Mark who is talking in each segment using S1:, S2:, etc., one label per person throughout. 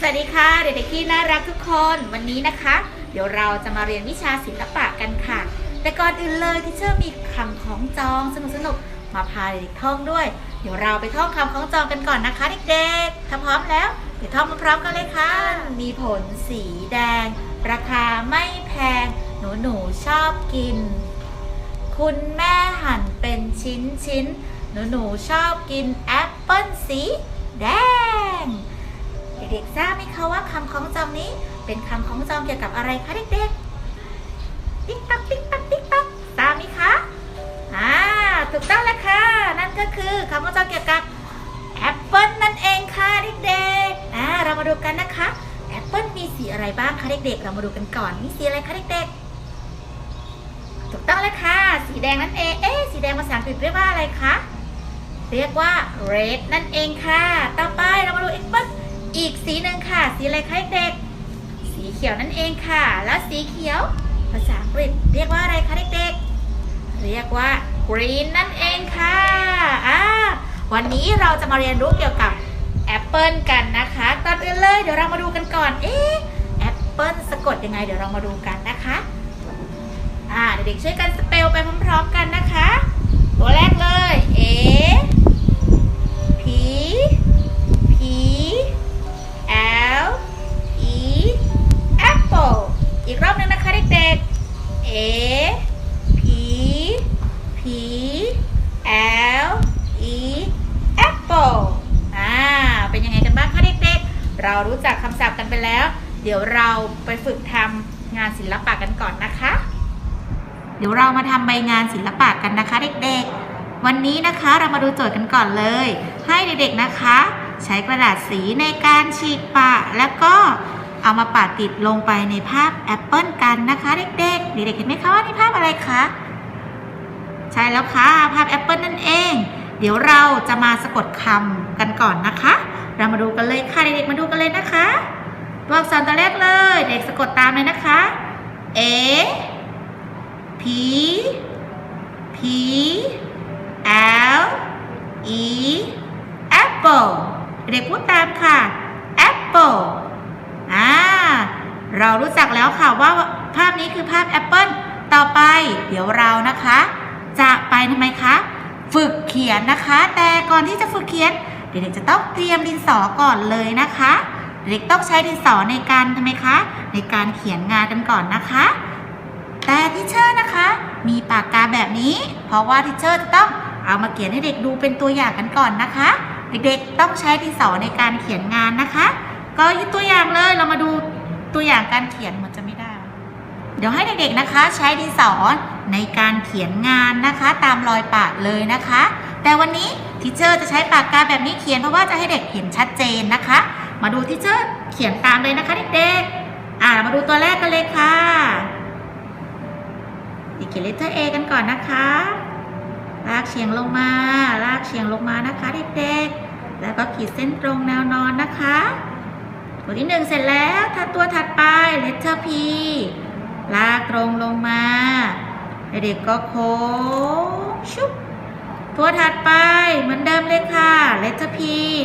S1: สวัสดีค่ะเด็กๆที่น่ารักทุกคนวันนี้นะคะ เดี๋ยวเราจะมาเรียนวิชาศิลปะกันค่ะ แต่ก่อนอื่นเลยที่เชื่อมีคำของจองสนุกๆมาพาเด็กๆท่องด้วย เดี๋ยวเราไปท่องคำของจองกันก่อนนะคะเด็กๆถ้าพร้อมแล้วเดี๋ยวท่องมาพร้อมกันเลยค่ะมีผลสีแดง ราคาไม่แพง หนูหนูๆชอบกิน คุณแม่หั่นเป็นชิ้นชิ้นๆหนูหนูๆชอบกินแอปเปิ้ลสีแดง เด็กๆทราบไหมคะว่าคำของจองนี้ เป็นคำของจองเกี่ยวกับอะไรคะเด็กๆ ติ๊กตักติ๊กตักติ๊กตักทราบไหมคะอ่าถูกต้องแล้วค่ะ นั่นก็คือคำของจองเกี่ยวกับแอปเปิลนั่นเองค่ะเด็กๆอ่าเรามาดูกันนะคะแอปเปิลมีสีอะไรบ้างคะเด็กๆ เรามาดูกันก่อนมีสีอะไรคะเด็กๆ ถูกต้องเลยค่ะ สีแดงนั่นเอง เอ๊สีแดงภาษาอังกฤษเรียกว่าอะไรคะ เรียกว่า red นั่นเองค่ะ ต่อไปเรามาดูอีกปั๊บ อีกสีหนึ่งค่ะ สีอะไรคะเด็ก สีเขียวนั่นเองค่ะ แล้วสีเขียว ภาษาอังกฤษเรียกว่าอะไรคะเด็กๆ เรียกว่า green นั่นเองค่ะอ่าวันนี้เราจะมาเรียนรู้เกี่ยวกับแอปเปิลกันนะคะก่อนอื่นเลยเดี๋ยวเรามาดูกันก่อน เอ๊ะแอปเปิลสะกดยังไง เดี๋ยวเรามาดูกันนะคะอ่าเด็กๆช่วยกันสเปลไปพร้อมๆกันนะคะ ตัวแรกเลย A P A P P L E Apple อ่า เป็นยังไงกันบ้างคะเด็กๆ เรารู้จักคำศัพท์กันไปแล้ว เดี๋ยวเราไปฝึกทำงานศิลปะกันก่อนนะคะ เดี๋ยวเรามาทำใบงานศิลปะกันนะคะเด็กๆ วันนี้นะคะเรามาดูโจทย์กันก่อนเลย ให้เด็กๆนะคะ ใช้กระดาษสีในการฉีกปะ แล้วก็เอามาปะติดลงไปในภาพแอปเปิลกันนะคะเด็กๆ เด็กๆเห็นไหมคะว่านี่ภาพอะไรคะ ใช่แล้วค่ะ ภาพแอปเปิลนั่นเอง เดี๋ยวเราจะมาสะกดคำกันก่อนนะคะ เรามาดูกันเลยค่ะ เด็กๆมาดูกันเลยนะคะตัวอักษรตัวแรกเลย เด็กสะกดตามเลยนะคะ A P P L E Apple เด็กพูดตามค่ะ Apple อ่าเรารู้จักแล้วค่ะว่า ภาพนี้คือภาพแอปเปิลต่อไปเดี๋ยวเรานะคะ จะไปทำไมคะ ฝึกเขียนนะคะ แต่ก่อนที่จะฝึกเขียน เด็กๆจะต้องเตรียมดินสอก่อนเลยนะคะ เด็กต้องใช้ดินสอในการทำไมคะ ในการเขียนงานกันก่อนนะคะ แต่ทิเชอร์นะคะ มีปากกาแบบนี้ เพราะว่าทิเชอร์จะต้องเอามาเขียนให้เด็กดูเป็นตัวอย่างกันก่อนนะคะ เด็กๆต้องใช้ดินสอในการเขียนงานนะคะ ก็ยกตัวอย่างเลยเรามาดูตัวอย่างการเขียนมันจะม่ได้ เดี๋ยวให้เด็กๆนะคะ ใช้ดินสอในการเขียนงานนะคะ ตามรอยปากเลยนะคะ แต่วันนี้ทิเชอร์จะใช้ปากกาแบบนี้เขียนเพราะว่าจะให้เด็กเห็นชัดเจนนะคะ มาดูทิเชอร์เขียนตามเลยนะคะเด็กๆอ่ามาดูตัวแรกกันเลยค่ะเด็กเขียนเลตเตอร์ A กันก่อนนะคะ ลากเฉียงลงมา ลากเฉียงลงมานะคะ เด็กๆ แล้วก็ขีดเส้นตรงแนวนอนนะคะ ตัวที่หนึ่งเสร็จแล้วถ้าตัวถัดไป letter P ลากตรงลงมา เด็กๆก็โค้งชุบตัวถัดไปเหมือนเดิมเลยค่ะ letter P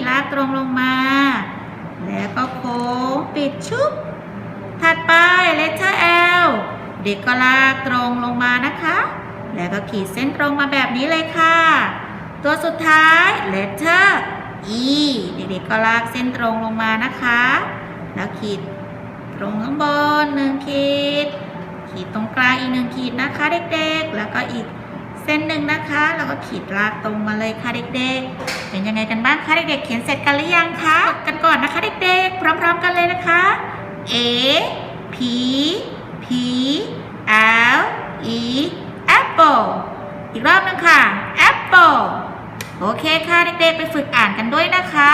S1: ลากตรงลงมา แล้วก็โค้งปิดชุบถัดไป letter L เด็กก็ลากตรงลงมานะคะ แล้วก็ขีดเส้นตรงมาแบบนี้เลยค่ะ ตัวสุดท้าย letter E เด็กๆก็ลากเส้นตรงลงมานะคะ แล้วขีดตรงข้างบนหนึ่งขีด ขีดตรงกลางอีกหนึ่งขีดนะคะเด็กๆ แล้วก็อีกเส้นหนึ่งนะคะแล้วก็ขีดลากตรงมาเลยค่ะเด็กๆ เป็นยังไงกันบ้างคะเด็กๆ เขียนเสร็จกันหรือยังคะกันก่อนนะคะเด็กๆ พร้อมๆ กันเลยนะคะ A P P L E Apple อีกรอบหนึงค่ะ Apple โอเคค่ะเด็กๆ ไปฝึกอ่านกันด้วยนะคะ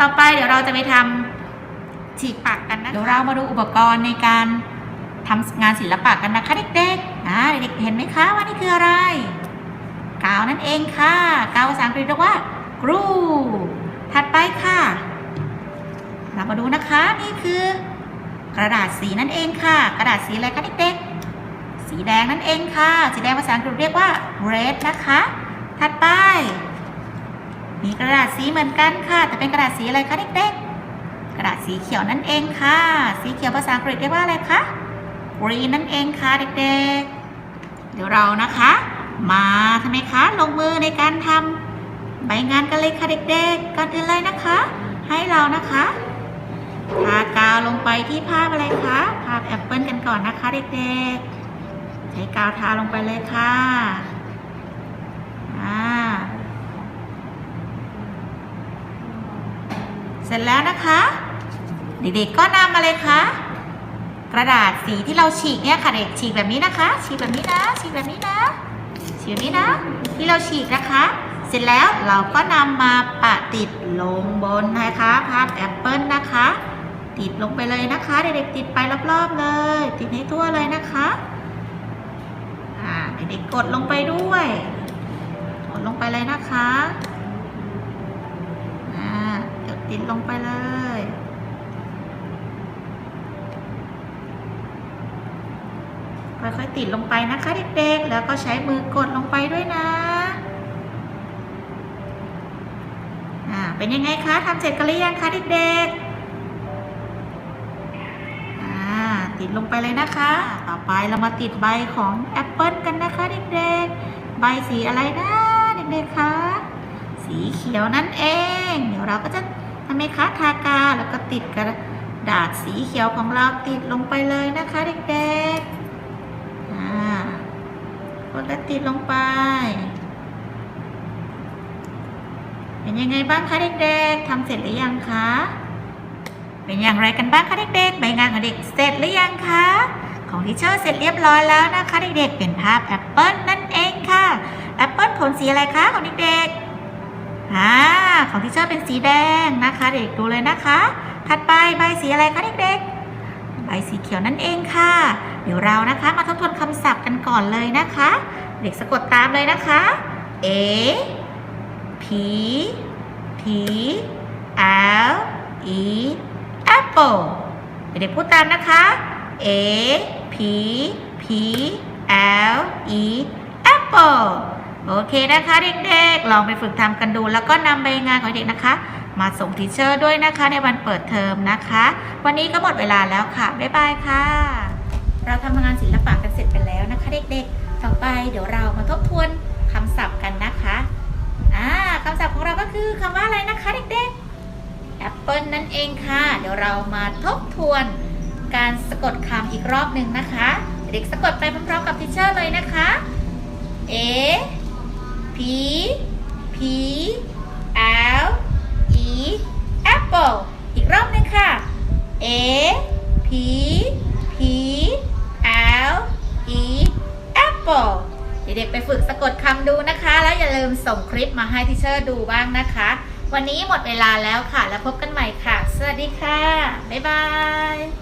S1: ต่อไปเดี๋ยวเราจะไปทำฉีกปากกันนะคะเดี๋ยวเรามาดูอุปกรณ์ในการ ทำงานศิลปะกันนะคะเด็กๆอ่าเด็กๆเห็นไหมคะว่านี่คืออะไรกาวนั่นเองค่ะกาวภาษาอังกฤษเรียกว่า glue ถัดไปค่ะ เรามาดูนะคะนี่คือกระดาษสีนั่นเองค่ะ กระดาษสีอะไรคะเด็กๆสีแดงนั่นเองค่ะ สีแดงภาษาอังกฤษเรียกว่า red นะคะ ถัดไป มีกระดาษสีเหมือนกันค่ะ แต่เป็นกระดาษสีอะไรคะเด็กๆกระดาษสีเขียวนั่นเองค่ะ สีเขียวภาษาอังกฤษเรียกว่าอะไรคะ green นั่นเองค่ะเด็กๆ เดี๋ยวเรานะคะ มาทำไมคะลงมือในการทำใบงานกันเลยค่ะเด็กๆก่อนอื่นเลยนะคะ ให้เรานะคะทากาวลงไปที่ภาพอะไรคะภาพแอปเปิลกันก่อนนะคะเด็กๆ ใช้กาวทาลงไปเลยค่ะอ่าเสร็จแล้วนะคะ เด็กๆก็นำมาเลยค่ะ กระดาษสีที่เราฉีกเนี่ยค่ะเด็กฉีกแบบนี้นะคะ ฉีกแบบนี้นะ ฉีกแบบนี้นะฉีกแบบนี้นะ ที่เราฉีกนะคะ เสร็จแล้วเราก็นำมาปะติดลงบนนะคะภาพแอปเปิลนะคะ ติดลงไปเลยนะคะเด็กๆติดไปรอบๆเลย ติดให้ทั่วเลยนะคะอ่าเด็กๆกดลงไปด้วยกดลงไปเลยนะคะอ่าเดี๋ยวติดลงไปเลย ค่อยๆติดลงไปนะคะเด็กๆ แล้วก็ใช้มือกดลงไปด้วยนะอ่าเป็นยังไงคะทำเสร็จกันหรือยังคะเด็กๆอ่าติดลงไปเลยนะคะ ต่อไปเรามาติดใบของแอปเปิลกันนะคะเด็กๆ ใบสีอะไรนะเด็กๆคะสีเขียวนั่นเอง เดี๋ยวเราก็จะทำไมคะทากาแล้วก็ติดกระดาษสีเขียวของเราติดลงไปเลยนะคะเด็กๆ ดและติดลงไป เป็นยังไงบ้างคะเด็กๆทำเสร็จหรือยังคะ เป็นอย่างไรกันบ้างคะเด็กๆใบงานของเด็กเสร็จหรือยังคะ ของทิเชอร์เสร็จเรียบร้อยแล้วนะคะเด็กๆเป็นภาพแอปเปิลนั่นเองค่ะแอปเปิลผลสีอะไรคะของเด็กๆอ่าของทิเชอร์เป็นสีแดงนะคะ เด็กดูเลยนะคะ ถัดไปใบสีอะไรคะเด็กๆ ใบสีเขียวนั่นเองค่ะ เดี๋ยวเรานะคะมาทบทวนคำศัพท์กันก่อนเลยนะคะ เด็กสะกดตามเลยนะคะ A P P L E apple เด็กๆพูดตามนะคะ A P P L E apple โอเคนะคะเด็กๆ ลองไปฝึกทำกันดู แล้วก็นำใบงานของเด็กนะคะ มาส่งทีเชอร์ด้วยนะคะในวันเปิดเทอมนะคะ วันนี้ก็หมดเวลาแล้วค่ะ บ๊ายบายค่ะ เราทำงานศิลปะกันเสร็จไปแล้วนะคะ เด็กๆ ต่อไปเดี๋ยวเรามาทบทวนคำศัพท์กันนะคะอ่าคำศัพท์ของเราก็คือคำว่าอะไรนะคะเด็กๆแอปเปิลนั่นเองค่ะ เดี๋ยวเรามาทบทวนการสะกดคำอีกรอบหนึ่งนะคะ เด็กสะกดไปพร้อมๆกับทิเชอร์เลยนะคะ A P P L E apple อีกรอบหนึงค่ะ A P P L E apple เด็กๆไปฝึกสะกดคำดูนะคะ แล้วอย่าลืมส่งคลิปมาให้ทิเชอร์ดูบ้างนะคะ วันนี้หมดเวลาแล้วค่ะ แล้วพบกันใหม่ค่ะ สวัสดีค่ะ บ๊ายบาย